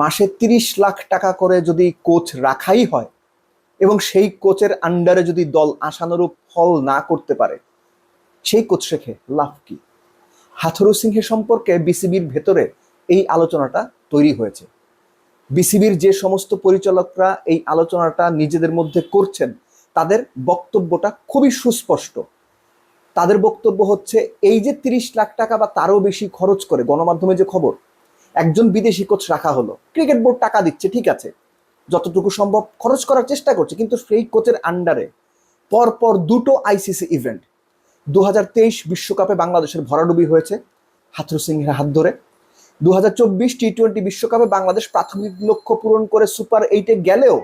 মাসে তিরিশ লাখ টাকা করে যদি কোচ রাখাই হয় এবং সেই কোচের আন্ডারে যদি দল আশানুরূপ ফল না করতে পারে, সেই কোচ শেখে লাভ কি? হাথরু সিংহের সম্পর্কে বিসিবির ভেতরে এই আলোচনাটা তৈরি হয়েছে। বিসিবির যে সমস্ত পরিচালকরা এই আলোচনাটা নিজেদের মধ্যে করছেন, তাদের বক্তব্যটা খুবই সুস্পষ্ট। তাদের বক্তব্য হচ্ছে, এই যে তিরিশ লাখ টাকা বা তারও বেশি খরচ করে, গণমাধ্যমে যে খবর একজন বিদেশি কোচ রাখা হলো। ক্রিকেট বোর্ড টাকা দিচ্ছে, ঠিক আছে। যতটুকু সম্ভব খরচ করার চেষ্টা করছে, কিন্তু সেই কোচের আন্ডারে পরপর দুটো আইসিসি ইভেন্ট। দু বিশ্বকাপে বাংলাদেশের ভরাডুবি হয়েছে হাথরু সিংহের হাত ধরে। দু হাজার চব্বিশ টি টোয়েন্টি বিশ্বকাপে বাংলাদেশ প্রাথমিক লক্ষ্য পূরণ করে সুপার এইটে গেলেও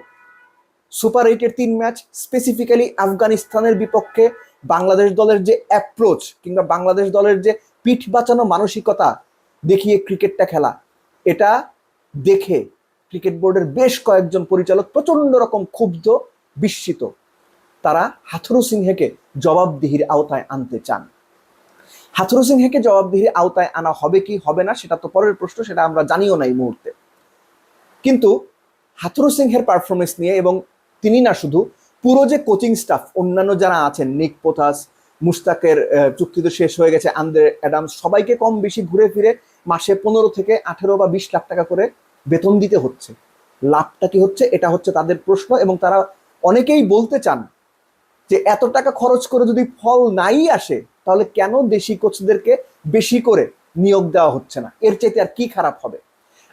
সুপার এইটের তিন ম্যাচ, স্পেসিফিক্যালি আফগানিস্তানের বিপক্ষে বাংলাদেশ দলের যে অ্যাপ্রোচ কিংবা বাংলাদেশ দলের যে পিঠ বাঁচানো মানসিকতা দেখিয়ে ক্রিকেটটা খেলা। এটা দেখে ক্রিকেট বোর্ডের বেশ কয়েকজন পরিচালক প্রচণ্ড রকম ক্ষুব্ধ, বিস্মিত। তারা হাথরু সিংহেকে জবাবদিহির আওতায় আনতে চান। হাথরু সিংহেকে জবাবদিহির আওতায় আনা হবে কি হবে না সেটা তো পরের প্রশ্ন, সেটা আমরা জানিও না এই মুহূর্তে। কিন্তু হাথরু সিংহের পারফরমেন্স নিয়ে এবং তিনি না শুধু, পুরো যে কোচিং স্টাফ অন্যান্য যারা আছেন, নিক পোথাস মুস্তাকের চুক্তি তো শেষ হয়ে গেছে, আন্দ্রে অ্যাডামস, সবাইকে কম বেশি ঘুরে ফিরে মাসে পনেরো থেকে আঠেরো বা বিশ লাখ টাকা করে বেতন দিতে হচ্ছে। লাভটা কি হচ্ছে? এটা হচ্ছে তাদের প্রশ্ন এবং তারা অনেকেই বলতে চান যে এত টাকা খরচ করে যদি ফল নাই আসে, তাহলে কেন দেশি কোচদেরকে বেশি করে নিয়োগ দেওয়া হচ্ছে না? এর চাইতে আর কি খারাপ হবে?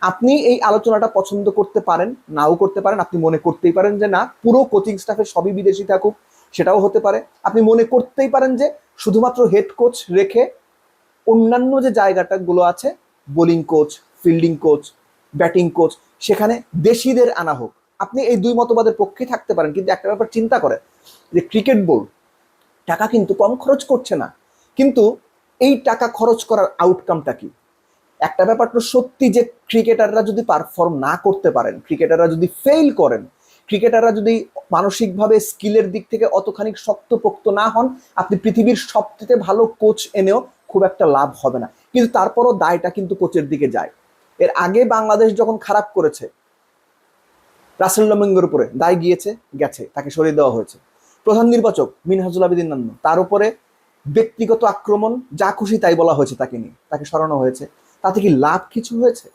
আপনি এই আলোচনাটা পছন্দ করতে পারেন, নাও করতে পারেন, আপনি মনে করতেই পারেন যে না, পুরো কোচিং স্টাফে সবই বিদেশি থাকুক, সেটাও হতে পারে। আপনি মনে করতেই পারেন যে শুধুমাত্র হেড কোচ রেখে অন্যান্য যে জায়গাটা গুলো আছে bowling coach fielding coach batting coach সেখানে দেশিদের আনা হোক। আপনি এই দুই মতবাদের পক্ষে থাকতে পারেন, কিন্তু একটা ব্যাপার চিন্তা করে যে ক্রিকেট বোর্ড টাকা কিন্তু কম খরচ করছে না। কিন্তু এই টাকা খরচ করার আউটকামটা কি? একটা ব্যাপার তো সত্যি যে ক্রিকেটাররা যদি পারফর্ম না করতে পারেন ক্রিকেটাররা যদি ফেল করেন ক্রিকেটাররা যদি মানসিকভাবে স্কিলের দিক থেকে অতখানি শক্তপোক্ত না হন, আপনি পৃথিবীর সবথেকে ভালো কোচ এনেও খুব একটা লাভ হবে না। কিন্তু তারপরও দায়টা কিন্তু কোচের দিকে যায়। এর আগে বাংলাদেশ যখন খারাপ করেছে, রাসেল লমিঙ্গের উপরে দায় গিয়েছে, গেছে, তাকে সরিয়ে দেওয়া হয়েছে। প্রধান নির্বাচক মিনহাজুল আবেদিন নান্ন, তার উপরে ব্যক্তিগত আক্রমণ, যা খুশি তাই বলা হয়েছে তাকে নিয়ে, তাকে সরানো হয়েছে। তাতে কি লাভ কিছু হয়েছে?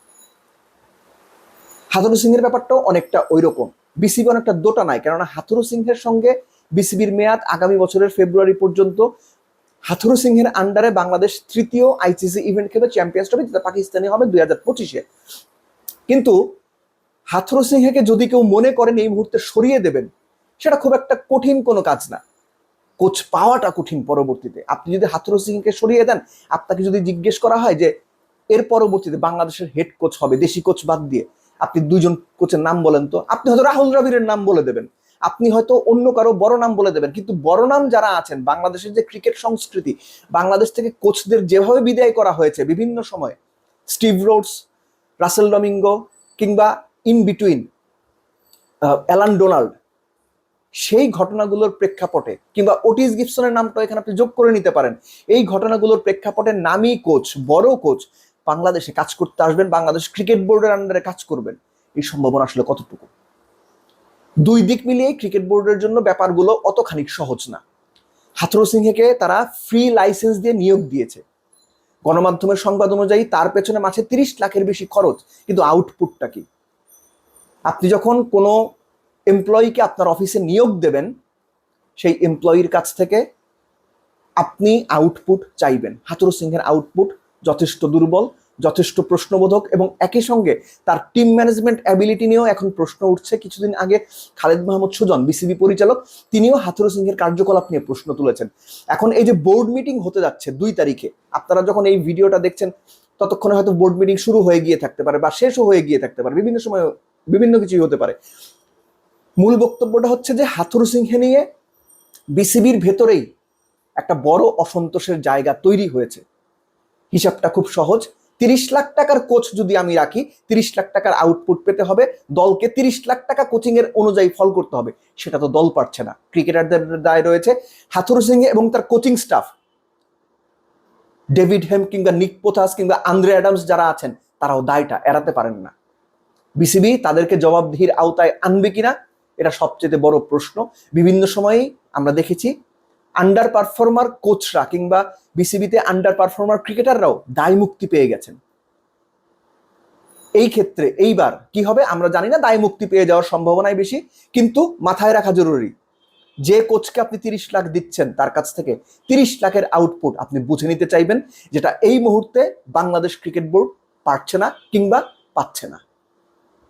হাতুরু সিংহের ব্যাপারটাও অনেকটা ওই রকম বিসিবি অনেকটা দোটা নাই, কেননা হাতুরু সিংহের সঙ্গে বিসিবির মেয়াদ আগামী বছরের ফেব্রুয়ারি পর্যন্ত হাথুরু সিংহের আন্ডারে বাংলাদেশ তৃতীয় আইসিসি ইভেন্ট খেলবে চ্যাম্পিয়ন্স ট্রফি যেটা পাকিস্তানি হবে দুই হাজার পঁচিশে। কিন্তু হাথুরু সিংহকে যদি কেউ মনে করেন এই মুহূর্তে সরিয়ে দেবেন, সেটা খুব একটা কঠিন কোনো কাজ না। কোচ পাওয়াটা কঠিন পরবর্তীতে। আপনি যদি হাথুরু সিংকে সরিয়ে দেন, আপনাকে যদি জিজ্ঞেস করা হয় যে, এর পরবর্তীতে বাংলাদেশের হেড কোচ হবে, দেশি কোচ বাদ দিয়ে, আপনি দুইজন কোচের নাম বলেন তো? আপনি হয়তো রাহুল দ্রাবিড়ের নাম বলে দেবেন। আপনি হয়তো অন্য কারও বড় নাম বলে দেবেন, কিন্তু বড় নাম যারা আছেন, বাংলাদেশের যে ক্রিকেট সংস্কৃতি, বাংলাদেশ থেকে কোচদের যেভাবে বিদায় করা হয়েছে বিভিন্ন সময়ে, স্টিভ রোডস, রাসেল ডমিঙ্গো কিংবা ইন বিটুইন অ্যালান ডোনাল্ড, সেই ঘটনাগুলোর প্রেক্ষাপটে, কিংবা ওটিস গিপসনের নামটা এখানে আপনি যোগ করে নিতে পারেন, এই ঘটনাগুলোর প্রেক্ষাপটে নামি কোচ, বড় কোচ, বাংলাদেশে কাজ করতে আসবেন, বাংলাদেশ ক্রিকেট বোর্ডের আন্ডারে কাজ করবেন, এই সম্ভাবনা আসলে কতটুকু? দুই দিক মিলিয়ে ক্রিকেট বোর্ডের জন্য ব্যাপারগুলো অতখানি সহজ না। হাথরু সিংহেকে তারা ফ্রি লাইসেন্স দিয়ে নিয়োগ দিয়েছে। গণমাধ্যমের সংবাদ অনুযায়ী তার পেছনে মাসে তিরিশ লাখের বেশি খরচ, কিন্তু আউটপুটটা কি? আপনি যখন কোনো এমপ্লয়িকে আপনার অফিসে নিয়োগ দেবেন, সেই এমপ্লয়ির কাছ থেকে আপনি আউটপুট চাইবেন। হাতুরু সিংহের আউটপুট যথেষ্ট দুর্বল যথেষ্ট প্রশ্নবোধক এবং একই সঙ্গে তার টিম ম্যানেজমেন্ট অ্যাবিলিটি নিয়েও এখন প্রশ্ন উঠছে। কিছুদিন আগে খালেদ মাহমুদ সুজন বিসিবি পরিচালক, তিনিও হাথুরু সিংহের কার্যকলাপ নিয়ে প্রশ্ন তুলেছেন। এখন এই যে বোর্ড মিটিং হতে যাচ্ছে দুই তারিখে, আপনারা যখন এই ভিডিওটা দেখছেন, ততক্ষণে হয়তো বোর্ড মিটিং শুরু হয়ে গিয়ে থাকতে পারে বা শেষও হয়ে গিয়ে থাকতে পারে, বিভিন্ন সময় বিভিন্ন কিছুই হতে পারে। মূল বক্তব্যটা হচ্ছে যে হাথুরু সিংহে নিয়ে বিসিবির ভেতরেই একটা বড় অসন্তোষের জায়গা তৈরি হয়েছে। হিসাবটা খুব সহজ তিরিশ লাখ টাকার কোচ যদি আমি রাখি, তিরিশ লাখ টাকার আউটপুট পেতে হবে, দলকে তিরিশ লাখ টাকা কোচিং এর অনুযায়ী ফল করতে হবে, সেটা তো দল পারছে না। ক্রিকেটারদের দায় রয়েছে হাথুরু সিং এবং তার কোচিং স্টাফ ডেভিড হেম কিংবা নিক পোথাস কিংবা আন্দ্রে অ্যাডামস যারা আছেন, তারাও দায়টা এড়াতে পারেন না। বিসিবি তাদেরকে জবাবদিহির আওতায় আনবে কিনা, এটা সবচেয়ে বড় প্রশ্ন। বিভিন্ন সময়েই আমরা দেখেছি আন্ডার পারফর্মার কোচরা কিংবা বিসিবিতে আন্ডার পারফর্মার ক্রিকেটাররাও দায় মুক্তি পেয়ে গেছেন। এই ক্ষেত্রে এইবার কি হবে আমরা জানি না দায় মুক্তি পেয়ে যাওয়ার সম্ভাবনাই বেশি, কিন্তু মাথায় রাখা জরুরি। যে কোচকে আপনি তিরিশ লাখ দিচ্ছেন, তার কাছ থেকে তিরিশ লাখের আউটপুট আপনি বুঝে নিতে চাইবেন, যেটা এই মুহূর্তে বাংলাদেশ ক্রিকেট বোর্ড পারছে না কিংবা পাচ্ছে না।